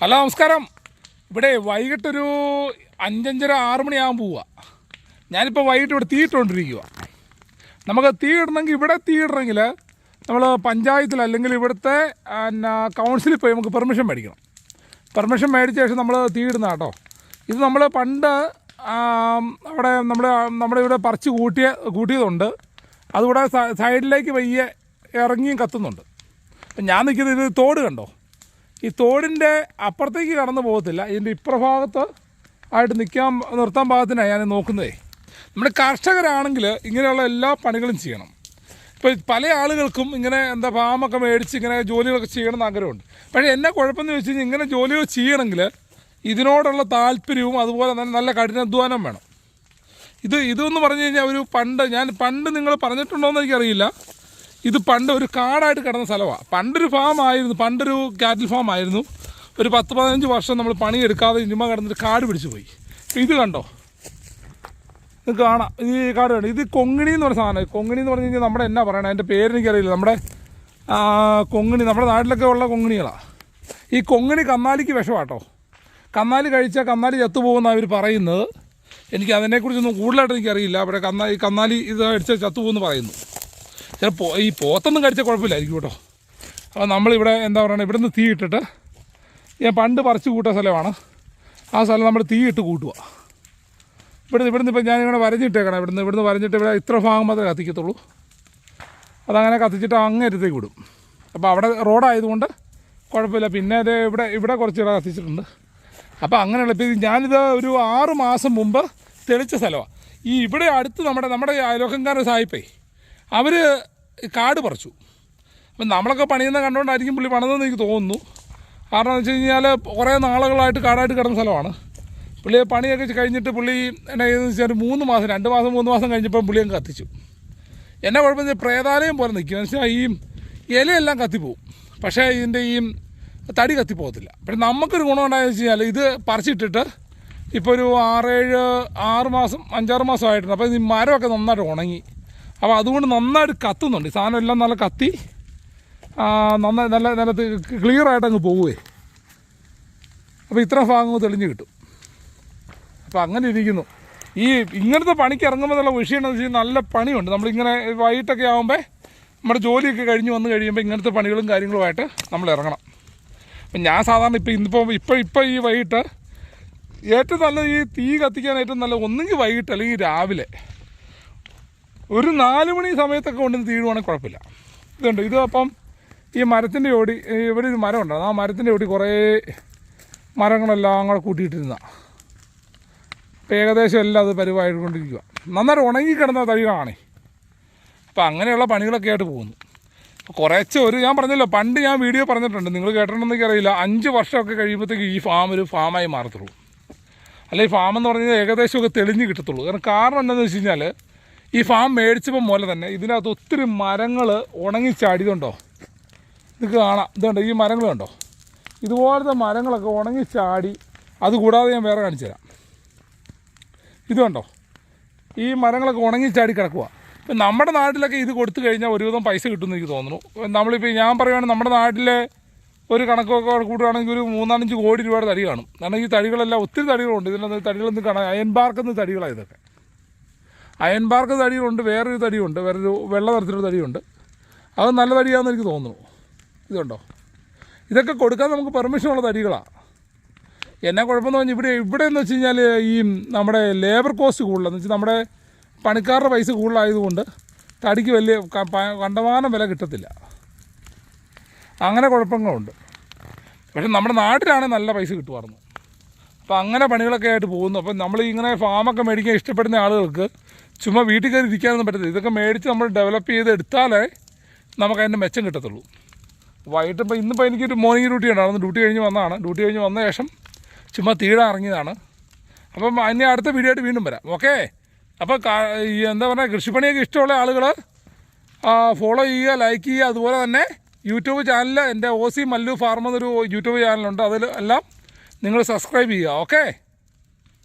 Hello നമസ്കാരം. ഇവിടെ വൈകിട്ടൊരു അഞ്ചഞ്ചര ആറ് മണിയാകുമ്പോൾ പോവുക ഞാനിപ്പോൾ വൈകിട്ട് ഇവിടെ തീയിട്ടുകൊണ്ടിരിക്കുക നമുക്ക് തീ ഇടണമെങ്കിൽ ഇവിടെ തീ ഇടണമെങ്കിൽ നമ്മൾ പഞ്ചായത്തിൽ അല്ലെങ്കിൽ ഇവിടുത്തെ പിന്നെ കൗൺസിലിൽ പോയി നമുക്ക് പെർമിഷൻ മേടിക്കണം. പെർമിഷൻ മേടിച്ച ശേഷം നമ്മൾ തീ ഇടുന്ന കേട്ടോ ഇത് നമ്മൾ പണ്ട് അവിടെ നമ്മൾ നമ്മുടെ ഇവിടെ പറിച്ച് കൂട്ടിയ കൂട്ടിയതുണ്ട്. അതുകൂടെ സൈഡിലേക്ക് വയ്യ ഇറങ്ങിയും കത്തുന്നുണ്ട്. അപ്പം ഞാൻ നിൽക്കുന്നത് ഇത് തോട് കണ്ടോ? ഈ തോടിന്റെ അപ്പുറത്തേക്ക് കടന്നു പോകത്തില്ല. ഇതിന്റെ ഇപ്പുറഭാഗത്ത് ആയിട്ട് നിൽക്കാൻ നിർത്താൻ പാകത്തിനാണ് ഞാൻ നോക്കുന്നതേ നമ്മുടെ കർഷകരാണെങ്കിൽ ഇങ്ങനെയുള്ള എല്ലാ പണികളും ചെയ്യണം. ഇപ്പോൾ പല ആളുകൾക്കും ഇങ്ങനെ എന്താ ഫാമൊക്കെ മേടിച്ച് ഇങ്ങനെ ജോലികളൊക്കെ ചെയ്യണം എന്ന് ആഗ്രഹമുണ്ട്. പക്ഷേ എന്നെ കുഴപ്പമെന്ന് വെച്ച് കഴിഞ്ഞാൽ ഇങ്ങനെ ജോലികൾ ചെയ്യണമെങ്കിൽ ഇതിനോടുള്ള താല്പര്യവും അതുപോലെ തന്നെ നല്ല കഠിനാധ്വാനം വേണം. ഇത് ഇതെന്ന് പറഞ്ഞു കഴിഞ്ഞാൽ ഒരു പണ്ട് ഞാൻ പണ്ട് നിങ്ങൾ പറഞ്ഞിട്ടുണ്ടോയെന്ന് എനിക്കറിയില്ല. ഇത് പണ്ട് ഒരു കാടായിട്ട് കിടന്ന സ്ഥലമാണ് പണ്ടൊരു ഫാം ആയിരുന്നു പണ്ടൊരു കാറ്റിൽ ഫാം ആയിരുന്നു. ഒരു പത്ത് പതിനഞ്ച് വർഷം നമ്മൾ പണിയെടുക്കാതെ ഇനിമ കിടന്നിട്ട് കാട് പിടിച്ചു പോയി. ഇത് കണ്ടോ? നിങ്ങൾക്ക് കാണാം. ഈ കാട് കണ്ടു? ഇത് കൊങ്ങിണി എന്ന് പറഞ്ഞ സാധനം. കൊങ്ങിണി എന്ന് പറഞ്ഞു കഴിഞ്ഞാൽ നമ്മുടെ എന്നാ പറയണേ? അതിന്റെ പേര് എനിക്കറിയില്ല. നമ്മുടെ കൊങ്ങിണി നമ്മുടെ നാട്ടിലൊക്കെ ഉള്ള കൊങ്ങിണികളാണ് ഈ കൊങ്ങിണി കന്നാലിക്ക് വിഷമാട്ടോ. കന്നാലി കഴിച്ചാൽ കന്നാലി ചത്തുപോകുന്ന അവർ പറയുന്നത്. എനിക്ക് അതിനെക്കുറിച്ചൊന്നും കൂടുതലായിട്ട് എനിക്കറിയില്ല. അവിടെ കന്നാലി കന്നാലി ഇത് അടിച്ചാൽ ചത്തുപോകുമെന്ന് പറയുന്നു. ചിലപ്പോൾ ഈ പോത്തൊന്നും കടിച്ച കുഴപ്പമില്ലായിരിക്കും കേട്ടോ. അപ്പോൾ നമ്മളിവിടെ എന്താ പറയുക ഇവിടുന്ന് തീ ഇട്ടിട്ട് ഞാൻ പണ്ട് പറിച്ച് കൂട്ട സ്ഥലമാണ്. ആ സ്ഥലം നമ്മൾ തീ ഇട്ട് കൂട്ടുക ഇവിടുന്ന് ഇവിടുന്ന് ഇപ്പം ഞാനിങ്ങനെ വരഞ്ഞിട്ടേക്കണം ഇവിടുന്ന് ഇവിടുന്ന് വരഞ്ഞിട്ട് ഇവിടെ ഇത്ര ഭാഗം മാത്രമേ കത്തിക്കത്തുള്ളൂ. അതങ്ങനെ കത്തിച്ചിട്ട് അങ്ങേരത്തേക്ക് വിടും. അപ്പോൾ അവിടെ റോഡായതുകൊണ്ട് കുഴപ്പമില്ല. പിന്നെ അത് ഇവിടെ ഇവിടെ കുറച്ച് ഇട കത്തിച്ചിട്ടുണ്ട്. അപ്പോൾ അങ്ങനെയുള്ള ഇപ്പം ഞാനിത് ഒരു ആറ് മാസം മുമ്പ് തെളിച്ച സ്ഥലമാണ് ഈ ഇവിടെ അടുത്ത് നമ്മുടെ നമ്മുടെ അയലോക്കംകാരുടെ സായിപ്പേ അവർ കാട് പറിച്ചു. അപ്പം നമ്മളൊക്കെ പണിയുന്ന കണ്ടുകൊണ്ടായിരിക്കും പുള്ളി പണിതെന്ന് എനിക്ക് തോന്നുന്നു. കാരണം എന്ന് വെച്ച് കഴിഞ്ഞാൽ കുറേ നാളുകളായിട്ട് കാടായിട്ട് കിടന്ന സ്ഥലമാണ്. പുള്ളി പണിയൊക്കെ കഴിഞ്ഞിട്ട് പുള്ളി എന്നെ വെച്ചാൽ മൂന്ന് മാസം രണ്ട് മാസം മൂന്ന് മാസം കഴിഞ്ഞപ്പോൾ പുള്ളി അങ്ങ് കത്തിച്ചു. എന്നെ കുഴപ്പമെന്ന് വെച്ചാൽ പ്രേതാലയം പോലെ നിൽക്കും എന്ന് വെച്ചാൽ ഈ ഇലയെല്ലാം കത്തിപ്പോവും. പക്ഷേ ഇതിന്റെ ഈ തടി കത്തിപ്പോകത്തില്ല. പിന്നെ നമുക്കൊരു ഗുണം ഉണ്ടായെന്ന് വെച്ച് കഴിഞ്ഞാൽ ഇത് പറിച്ചിട്ടിട്ട് ഇപ്പോൾ ഒരു ആറേഴ് ആറ് മാസം അഞ്ചാറ് മാസം ആയിട്ടുണ്ട്. അപ്പോൾ ഈ മരമൊക്കെ നന്നായിട്ട് ഉണങ്ങി. അപ്പോൾ അതുകൊണ്ട് നന്നായിട്ട് കത്തുന്നുണ്ട്. ഈ സാധനം എല്ലാം നല്ല കത്തി. നന്നായി നല്ല നല്ല ക്ലിയർ ആയിട്ട് അങ്ങ് പോവുകയെ അപ്പോൾ ഇത്ര ഭാഗങ്ങൾ തെളിഞ്ഞ് കിട്ടും. അപ്പോൾ അങ്ങനെ ഇരിക്കുന്നു. ഈ ഇങ്ങനത്തെ പണിക്ക് ഇറങ്ങുമ്പോഴുള്ള വിഷയം എന്ന് വെച്ചാൽ നല്ല പണിയുണ്ട്. നമ്മളിങ്ങനെ വൈകിട്ടൊക്കെ ആകുമ്പോൾ നമ്മുടെ ജോലിയൊക്കെ കഴിഞ്ഞ് വന്ന് കഴിയുമ്പോൾ ഇങ്ങനത്തെ പണികളും കാര്യങ്ങളുമായിട്ട് നമ്മൾ ഇറങ്ങണം. അപ്പം ഞാൻ സാധാരണ ഇപ്പോൾ ഇന്നിപ്പോൾ ഇപ്പോൾ ഇപ്പോൾ ഈ വൈകിട്ട് ഏറ്റവും നല്ല ഈ തീ കത്തിക്കാൻ ഏറ്റവും നല്ല ഒന്നുകിൽ വൈകിട്ട് അല്ലെങ്കിൽ രാവിലെ ഒരു നാല് മണി സമയത്തൊക്കെ കൊണ്ടുവന്ന് തീരുവാണെങ്കിൽ കുഴപ്പമില്ല. ഇതുണ്ട്. ഇത് അപ്പം ഈ മരത്തിന്റെ ഓടി ഇവിടെ ഒരു മരം ഉണ്ടാകും ആ മരത്തിന്റെ ഓടി കുറേ മരങ്ങളെല്ലാം കൂടെ കൂട്ടിയിട്ടിരുന്ന. ഏകദേശം എല്ലാം അത് പരിവായിക്കൊണ്ടിരിക്കുക നന്നായിട്ട് ഉണങ്ങി കിടന്ന തടികളാണേ അപ്പം അങ്ങനെയുള്ള പണികളൊക്കെ ആയിട്ട് പോകുന്നു. കുറച്ച് ഒരു ഞാൻ പറഞ്ഞല്ലോ പണ്ട് ഞാൻ വീഡിയോ പറഞ്ഞിട്ടുണ്ട്. നിങ്ങൾ കേട്ടിട്ടുണ്ടെന്ന് എനിക്കറിയില്ല. അഞ്ച് വർഷമൊക്കെ കഴിയുമ്പോഴത്തേക്ക് ഈ ഫാം ഒരു ഫാമായി മാറത്തുള്ളൂ. അല്ലെങ്കിൽ ഫാം എന്ന് പറഞ്ഞാൽ ഏകദേശമൊക്കെ തെളിഞ്ഞ് കിട്ടത്തുള്ളൂ. കാരണം കാരണം എന്താണെന്ന് വെച്ച് കഴിഞ്ഞാൽ ഈ ഫാം മേടിച്ചപ്പോൾ പോലെ തന്നെ ഇതിനകത്ത് ഒത്തിരി മരങ്ങൾ ഉണങ്ങിച്ചാടിയതുണ്ടോ ഇത് കാണാം. ഇതുണ്ട് ഈ മരങ്ങൾ കണ്ടോ? ഇതുപോലത്തെ മരങ്ങളൊക്കെ ഉണങ്ങിച്ചാടി അതുകൂടാതെ ഞാൻ വേറെ കാണിച്ചു തരാം. ഇതുണ്ടോ ഈ മരങ്ങളൊക്കെ ഉണങ്ങിച്ചാടി കിടക്കുക ഇപ്പം നമ്മുടെ നാട്ടിലൊക്കെ ഇത് കൊടുത്തു കഴിഞ്ഞാൽ ഒരുവിധം പൈസ കിട്ടുമെന്ന് എനിക്ക് തോന്നുന്നു. നമ്മളിപ്പോൾ ഞാൻ പറയുകയാണെങ്കിൽ നമ്മുടെ നാട്ടിലെ ഒരു കണക്കൊക്കെ കൂടുകയാണെങ്കിൽ ഒരു മൂന്നാലഞ്ച് കോടി രൂപയുടെ തടി കാണും. കാരണം ഈ തടികളെല്ലാം ഒത്തിരി തടികളുണ്ട്. ഇതിന്റെ തടികളൊന്നും കാണാൻ അയൻപാർക്കുന്ന തടികളാണ് ഇതൊക്കെ. അയൺ ബാർക്ക് തടികളുണ്ട് വേറൊരു തടിയുണ്ട് വേറൊരു വെള്ള നിറത്തിലൊരു തടിയുണ്ട്. അത് നല്ല തടിയാണെന്ന് എനിക്ക് തോന്നുന്നു. ഇതുണ്ടോ? ഇതൊക്കെ കൊടുക്കാൻ നമുക്ക് പെർമിഷനുള്ള തടികളാണ് എന്നാ കുഴപ്പമെന്ന് പറഞ്ഞാൽ ഇവിടെ ഇവിടെ എന്ന് വെച്ച് കഴിഞ്ഞാൽ ഈ നമ്മുടെ ലേബർ കോസ്റ്റ് കൂടുതലെന്ന് വെച്ചാൽ നമ്മുടെ പണിക്കാരുടെ പൈസ കൂടുതലായതുകൊണ്ട് തടിക്ക് വലിയ കണ്ടമാനം വില കിട്ടത്തില്ല. അങ്ങനെ കുഴപ്പങ്ങളുണ്ട്. പക്ഷെ നമ്മുടെ നാട്ടിലാണെങ്കിൽ നല്ല പൈസ കിട്ടുമായിരുന്നു അപ്പോൾ അങ്ങനെ പണികളൊക്കെ ആയിട്ട് പോകുന്നു. അപ്പം നമ്മൾ ഇങ്ങനെ ഫാമൊക്കെ മേടിക്കാൻ ഇഷ്ടപ്പെടുന്ന ആളുകൾക്ക് ചുമ്മാ വീട്ടിൽ കയറി ഇരിക്കാനൊന്നും പറ്റത്തില്ല. ഇതൊക്കെ മേടിച്ച് നമ്മൾ ഡെവലപ്പ് ചെയ്ത് എടുത്താലേ നമുക്ക് അതിന്റെ മെച്ചം കിട്ടത്തുള്ളൂ. വൈകിട്ട് ഇപ്പോൾ ഇന്നിപ്പോൾ എനിക്കൊരു മോർണിംഗ് ഡ്യൂട്ടി ഉണ്ടായിരുന്നു. ഡ്യൂട്ടി കഴിഞ്ഞ് വന്നതാണ്. ഡ്യൂട്ടി കഴിഞ്ഞ് വന്ന ശേഷം ചുമ്മാ തീടാൻ ഇറങ്ങിയതാണ്. അപ്പം അതിനെ അടുത്ത വീഡിയോ ആയിട്ട് വീണ്ടും വരാം. ഓക്കെ അപ്പോൾ എന്താ പറയുക കൃഷിപ്പണിയൊക്കെ ഇഷ്ടമുള്ള ആളുകൾ ഫോളോ ചെയ്യുക ലൈക്ക് ചെയ്യുക. അതുപോലെ തന്നെ യൂട്യൂബ് ചാനൽ എന്റെ ഒ സി മല്ലു ഫാർമെന്നൊരു യൂട്യൂബ് ചാനലുണ്ട്. അതിൽ എല്ലാം നിങ്ങൾ സബ്സ്ക്രൈബ് ചെയ്യുക. ഓക്കെ